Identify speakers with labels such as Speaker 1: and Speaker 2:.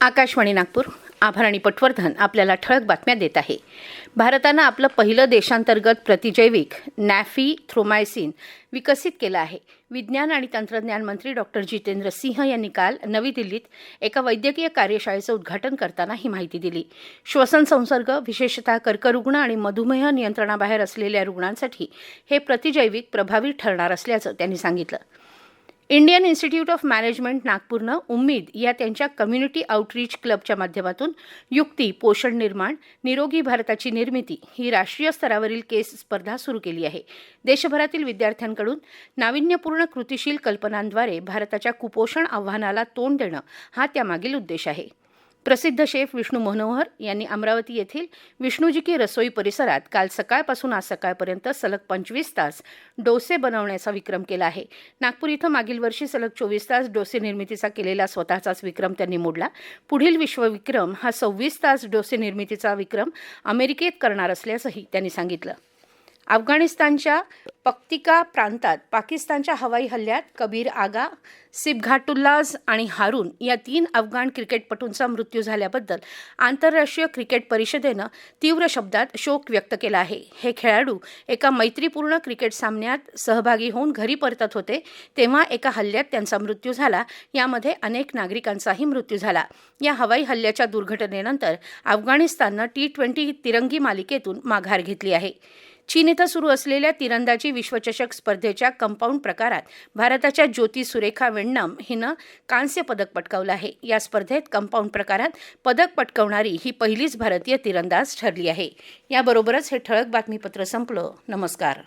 Speaker 1: आकाशवाणी नागपूर. आभार आणि पटवर्धन आपल्याला ठळक बातम्या देत आहे. भारतानं आपलं पहिलं देशांतर्गत प्रतिजैविक नॅफी थ्रोमायसिन विकसित केलं आहे. विज्ञान आणि तंत्रज्ञान मंत्री डॉक्टर जितेंद्र सिंह यांनी काल नवी दिल्लीत एका वैद्यकीय कार्यशाळेचं उद्घाटन करताना ही माहिती दिली. श्वसन संसर्ग विशेषतः कर्करुग्ण आणि मधुमेह नियंत्रणाबाहेर असलेल्या रुग्णांसाठी हे प्रतिजैविक प्रभावी ठरणार असल्याचं त्यांनी सांगितलं. इंडियन इन्स्टिट्यूट ऑफ मॅनेजमेंट नागपूरनं उम्मीद या त्यांच्या कम्युनिटी आउटरीच क्लबच्या माध्यमातून युक्ती पोषण निर्माण निरोगी भारताची निर्मिती ही राष्ट्रीय स्तरावरील केस स्पर्धा सुरू केली आहे. देशभरातील विद्यार्थ्यांकडून नाविन्यपूर्ण कृतीशील कल्पनांद्वारे भारताच्या कुपोषण आव्हानाला तोंड देणं हा त्यामागील उद्देश आहे. प्रसिद्ध शेफ विष्णू मनोहर यांनी अमरावती येथील विष्णूजी की रसोई परिसरात काल सकाळपासून आज सकाळपर्यंत सलग पंचवीस तास डोसे बनवण्याचा विक्रम केला आहे. नागपूर इथं मागील वर्षी सलग चोवीस तास डोसे निर्मितीचा केलेला स्वतःचाच विक्रम त्यांनी मोडला. पुढील विश्वविक्रम हा सव्वीस तास डोसे निर्मितीचा विक्रम अमेरिकेत करणार असल्याचंही त्यांनी सांगितलं. अफगाणिस्तानच्या पक्तिका प्रांतात पाकिस्तानच्या हवाई हल्ल्यात कबीर आगा सिबघाटुल्लाज आणि हारून या तीन अफगाण क्रिकेटपटूंचा मृत्यू झाल्याबद्दल आंतरराष्ट्रीय क्रिकेट परिषदेनं तीव्र शब्दात शोक व्यक्त केला आहे. हे खेळाडू एका मैत्रीपूर्ण क्रिकेट सामन्यात सहभागी होऊन घरी परतत होते. तेव्हा एका हल्ल्यात त्यांचा मृत्यू झाला. यामध्ये अनेक नागरिकांचाही मृत्यू झाला. या हवाई हल्ल्याच्या दुर्घटनेनंतर अफगाणिस्ताननं टी ट्वेंटी तिरंगी मालिकेतून माघार घेतली आहे. चीन इथं सुरू असलेल्या तिरंदाजी विश्वचषक स्पर्धेच्या कंपाऊंड प्रकारात भारताच्या ज्योती सुरेखा वेण्णम हिनं कांस्य पदक पटकावलं आहे. या स्पर्धेत कंपाऊंड प्रकारात पदक पटकावणारी ही पहिलीच भारतीय तिरंदाज ठरली आहे. याबरोबरच हे ठळक बातमीपत्र संपलं. नमस्कार.